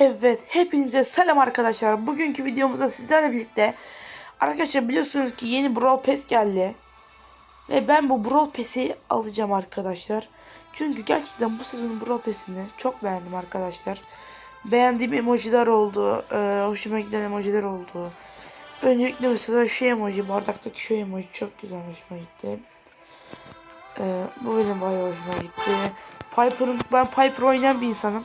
Evet, hepinize selam arkadaşlar. Bugünkü videomuzda sizlerle birlikte arkadaşlar biliyorsunuz ki yeni Brawl Pass geldi. Ve ben bu Brawl Pass'i alacağım arkadaşlar. Çünkü gerçekten bu sezonun Brawl Pass'ini çok beğendim arkadaşlar. Beğendiğim emojiler oldu. e, hoşuma giden emojiler oldu. Öncelikle mesela şu emoji, bardaktaki şu emoji çok güzel hoşuma gitti. E, bu benim bayağı hoşuma gitti. Piper'ın, ben Piper oynayan bir insanım.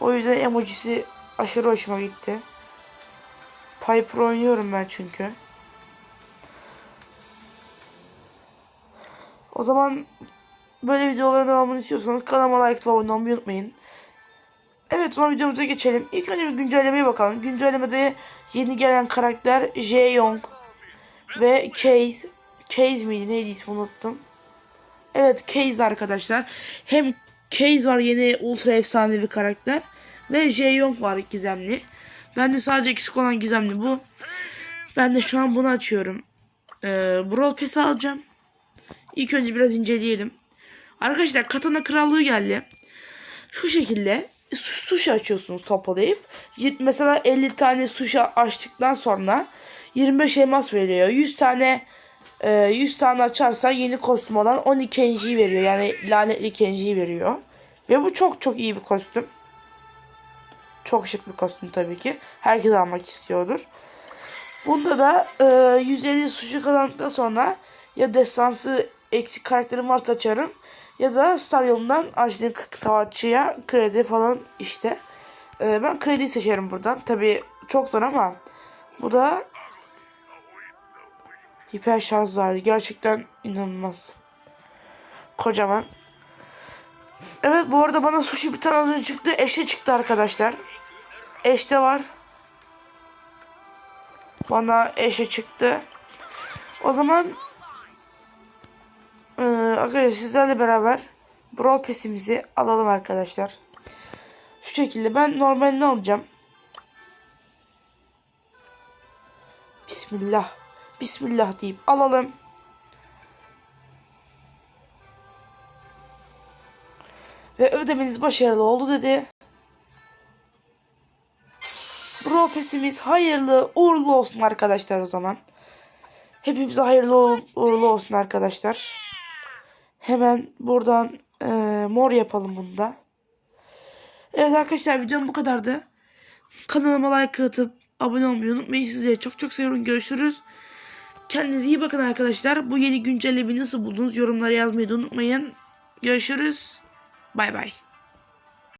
O yüzden emojisi aşırı hoşuma gitti. Piper oynuyorum ben çünkü. O zaman böyle videoların devamını istiyorsanız kanalıma like ve abone olmayı unutmayın. Evet sonra videomuza geçelim. İlk önce bir güncellemeye bakalım. Güncellemede yeni gelen karakter Jae-Young ve Case. Case miydi neydi ismi unuttum. Evet Case arkadaşlar. Hem Case var yeni ultra efsane bir karakter. Ve Jae-Young var gizemli. Ben de sadece eksik olan gizemli bu. Ben de şu an bunu açıyorum. Ee, Brawl Pass'i alacağım. İlk önce biraz inceleyelim. Arkadaşlar Katana Krallığı geldi. Şu şekilde su- sushi açıyorsunuz topalayıp. Y- Mesela 50 tane sushi açtıktan sonra 25 elmas veriyor. 100 tane e, 100 tane açarsan yeni kostüm olan 12 Kenji'yi veriyor. Yani lanetli Kenji'yi veriyor. Ve bu çok çok iyi bir kostüm. Çok şık bir kostüm tabii ki. Herkes almak istiyordur. Bunda da e, 150 sushi kazandıktan sonra ya destansı eksik karakterim varsa açarım. Ya da Star yolundan Ajdin Savaşçı'ya kredi falan işte. E, ben kredi seçerim buradan. Tabii çok zor ama bu da hiper şarj var. Gerçekten inanılmaz. Kocaman. Evet bu arada bana sushi bir tane çıktı. Eşe çıktı arkadaşlar. Eşte var. Bana eşe çıktı. O zaman eee arkadaşlar sizlerle beraber Brawl Pass'imizi alalım arkadaşlar. Şu şekilde ben normalini alacağım. Bismillah. Bismillah deyip alalım. Ve ödemeniz başarılı oldu dedi. Pass'imiz hayırlı uğurlu olsun arkadaşlar o zaman. Hepimize hayırlı uğur- uğurlu olsun arkadaşlar. Hemen buradan e, mor yapalım bunu da. Evet arkadaşlar videom bu kadardı. Kanalıma like atıp abone olmayı unutmayın. Sizleri çok çok seviyorum. Görüşürüz. Kendinize iyi bakın arkadaşlar. Bu yeni güncellemeyi nasıl buldunuz? Yorumlara yazmayı unutmayın. Görüşürüz. Bay bay.